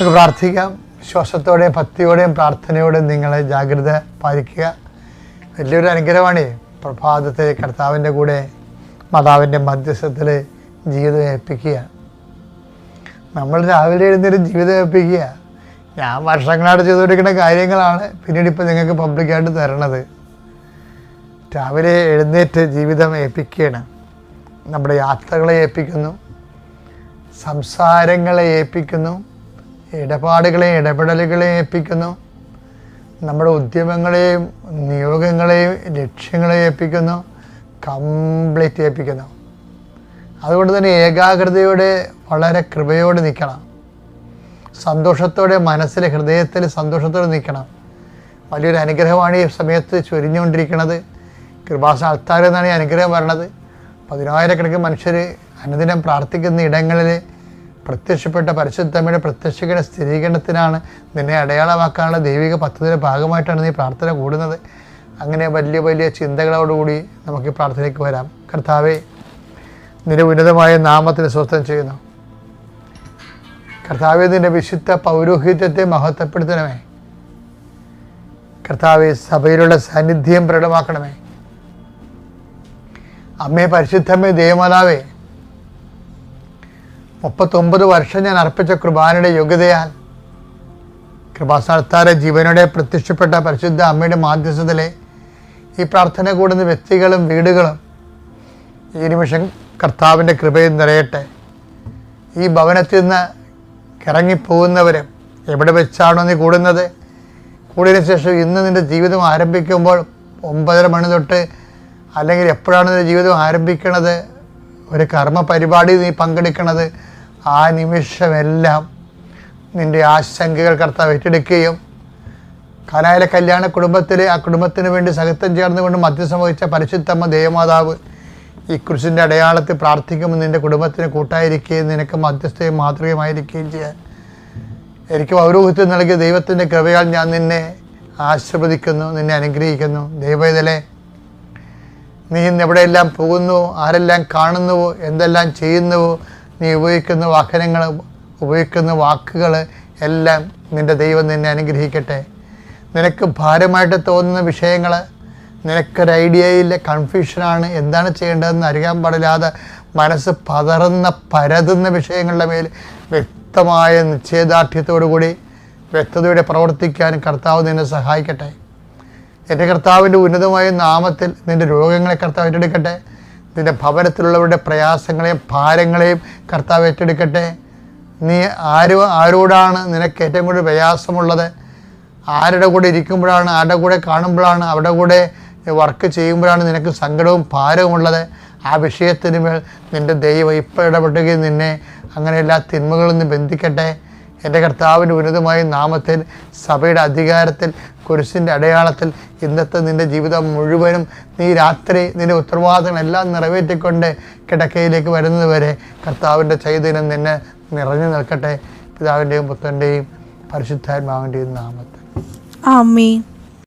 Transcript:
നമുക്ക് പ്രാർത്ഥിക്കാം. വിശ്വാസത്തോടെയും ഭക്തിയോടെയും പ്രാർത്ഥനയോടെയും നിങ്ങളെ ജാഗ്രത പാലിക്കുക. വലിയൊരു അനുഗ്രഹമാണ് പ്രഭാതത്തിൽ കർത്താവിന്റെ കൂടെ മാതാവിന്റെ മധ്യസ്ഥത്തിൽ ജീവിതം ഏൽപ്പിക്കുക. നമ്മൾ രാവിലെ എഴുന്നേറ്റ് ജീവിതം ഏൽപ്പിക്കുക. ഞാൻ വർഷങ്ങളായിട്ട് ചെയ്തുകൊണ്ടിരിക്കുന്ന കാര്യങ്ങളാണ് പിന്നീട് ഇപ്പോൾ നിങ്ങൾക്ക് പബ്ലിക്കായിട്ട് തരണത്. രാവിലെ എഴുന്നേറ്റ് ജീവിതം ഏൽപ്പിക്കുകയാണ്. നമ്മുടെ യാത്രകളെ ഏൽപ്പിക്കുന്നു. സംസാരങ്ങളെ ഏൽപ്പിക്കുന്നു. ഇടപാടുകളെയും ഇടപെടലുകളെയും ഏൽപ്പിക്കുന്നു. നമ്മുടെ ഉദ്യമങ്ങളെയും നിയോഗങ്ങളെയും ലക്ഷ്യങ്ങളെ ഏൽപ്പിക്കുന്നു. കംപ്ലീറ്റ് ഏൽപ്പിക്കുന്നു. അതുകൊണ്ട് തന്നെ ഏകാഗ്രതയോടെ വളരെ കൃപയോടെ നിൽക്കണം. സന്തോഷത്തോടെ മനസ്സിൽ ഹൃദയത്തിൽ സന്തോഷത്തോടെ നിൽക്കണം. വലിയൊരു അനുഗ്രഹമാണ് ഈ സമയത്ത് ചൊരിഞ്ഞുകൊണ്ടിരിക്കുന്നത്. കൃപാസ അൾത്താരം എന്നാണ് ഈ അനുഗ്രഹം വരണത്. പതിനായിരക്കണക്കിന് മനുഷ്യർ അനുദിനം പ്രാർത്ഥിക്കുന്ന ഇടങ്ങളിൽ പ്രത്യക്ഷപ്പെട്ട പരിശുദ്ധമ്മയുടെ പ്രത്യക്ഷയുടെ സ്ഥിരീകരണത്തിനാണ് നിന്നെ അടയാളമാക്കാനുള്ള ദൈവിക പദ്ധതിയുടെ ഭാഗമായിട്ടാണ് നീ പ്രാർത്ഥന കൂടുന്നത്. അങ്ങനെ വലിയ വലിയ ചിന്തകളോടുകൂടി നമുക്ക് ഈ പ്രാർത്ഥനയ്ക്ക് വരാം. കർത്താവെ നിന്റെ ഉന്നതമായ നാമത്തിന് സ്വസ്ഥം ചെയ്യുന്നു. കർത്താവെ നിന്റെ വിശുദ്ധ പൗരോഹിത്യത്തെ മഹത്വപ്പെടുത്തണമേ. കർത്താവെ സഭയിലുള്ള സാന്നിധ്യം പ്രകടമാക്കണമേ. അമ്മേ പരിശുദ്ധമ്മേ ദേവമാതാവേ മുപ്പത്തൊമ്പത് വർഷം ഞാൻ അർപ്പിച്ച കൃപാനയുടെ യോഗ്യതയാൽ കൃപാസ്ഥാനത്താരെ ജീവനോടെ പ്രത്യക്ഷപ്പെട്ട പരിശുദ്ധ അമ്മയുടെ മാധ്യസ്ഥതയിലെ ഈ പ്രാർത്ഥന കൂടുന്ന വ്യക്തികളും വീടുകളും ഈ നിമിഷം കർത്താവിന്റെ കൃപയിൽ നിറയട്ടെ. ഈ ഭവനത്തിൽ നിന്ന് ഇറങ്ങിപ്പോകുന്നവരും എവിടെ വെച്ചാണോ നീ കൂടുന്നത്? കൂടിയതിന് ശേഷം ഇന്ന് നിന്റെ ജീവിതം ആരംഭിക്കുമ്പോൾ ഒമ്പതര മണി തൊട്ട് അല്ലെങ്കിൽ എപ്പോഴാണ് നിന്റെ ജീവിതം ആരംഭിക്കണത്? ഒരു കർമ്മ പരിപാടി നീ പങ്കെടുക്കണത്? ആ നിമിഷമെല്ലാം നിന്റെ ആശങ്കകൾ കർത്താവ് ഏറ്റെടുക്കുകയും കലായിലെ കല്യാണ കുടുംബത്തിലെ ആ കുടുംബത്തിന് വേണ്ടി സഹിത്വം ചേർന്നുകൊണ്ട് മധ്യസ്ഥം വഹിച്ച പരിശുദ്ധമ്മ ദേവമാതാവ് ഈ കുരിശിന്റെ അടയാളത്തിൽ പ്രാർത്ഥിക്കുമ്പോൾ നിന്റെ കുടുംബത്തിന് കൂട്ടായിരിക്കുകയും നിനക്ക് മധ്യസ്ഥയും മാതൃകയുമായിരിക്കുകയും ചെയ്യാൻ. എനിക്ക് പൗരോഹിത്യം നൽകിയ ദൈവത്തിന്റെ കൃപയാൽ ഞാൻ നിന്നെ ആശീർവദിക്കുന്നു നിന്നെ അനുഗ്രഹിക്കുന്നു. ദൈവത്തിലെ നീ ഇന്ന് എവിടെയെല്ലാം പോകുന്നു ആരെല്ലാം കാണുന്നുവോ എന്തെല്ലാം ചെയ്യുന്നുവോ നീ ഉപയോഗിക്കുന്ന വാഹനങ്ങൾ ഉപയോഗിക്കുന്ന വാക്കുകൾ എല്ലാം നിന്റെ ദൈവം നിന്നെ അനുഗ്രഹിക്കട്ടെ. നിനക്ക് ഭാരമായിട്ട് തോന്നുന്ന വിഷയങ്ങൾ നിനക്കൊരു ഐഡിയയില്ല കൺഫ്യൂഷനാണ് എന്താണ് ചെയ്യേണ്ടതെന്ന് അറിയാൻ പാടില്ലാതെ മനസ്സ് പതറുന്ന പരതുന്ന വിഷയങ്ങളുടെ മേൽ വ്യക്തമായ നിശ്ചയദാർഢ്യത്തോടു കൂടി വ്യക്തതയോടെ പ്രവർത്തിക്കാൻ കർത്താവ് നിന്നെ സഹായിക്കട്ടെ. എന്റെ കർത്താവിന്റെ ഉന്നതമായ നാമത്തിൽ നിന്റെ രോഗങ്ങളെ കർത്താവ് ഏറ്റെടുക്കട്ടെ. നിന്റെ ഭവനത്തിലുള്ളവരുടെ പ്രയാസങ്ങളെയും ഭാരങ്ങളെയും കർത്താവ് ഏറ്റെടുക്കട്ടെ. നീ ആര് ആരോടാണ് നിനക്ക് ഏറ്റവും കൂടുതൽ പ്രയാസമുള്ളത്? ആരുടെ കൂടെ ഇരിക്കുമ്പോഴാണ് ആരുടെ കൂടെ കാണുമ്പോഴാണ് അവരുടെ കൂടെ വർക്ക് ചെയ്യുമ്പോഴാണ് നിനക്ക് സങ്കടവും ഭാരവും ഉള്ളത്? ആ വിഷയത്തിന് മേൽ നിന്റെ ദൈവം ഇപ്പോൾ ഇടപെട്ടുകയും നിന്നെ അങ്ങനെ എല്ലാ തിന്മകളിൽ നിന്ന് ബന്ധിക്കട്ടെ. എന്റെ കർത്താവിന്റെ ഉന്നതമായ നാമത്തിൽ സഭയുടെ അധികാരത്തിൽ കുരിശിന്റെ അടയാളത്തിൽ ഇന്നത്തെ നിന്റെ ജീവിതം മുഴുവനും നീ രാത്രി നിന്റെ ഉത്തരവാദിത്തങ്ങളെല്ലാം നിറവേറ്റിക്കൊണ്ട് കിടക്കയിലേക്ക് വരുന്നതുവരെ കർത്താവിന്റെ ചൈതന്യം നിന്നെ നിറഞ്ഞു നിൽക്കട്ടെ. പിതാവിന്റെയും പുത്രന്റെയും പരിശുദ്ധാത്മാവിന്റെയും നാമത്തിൽ. ആമേ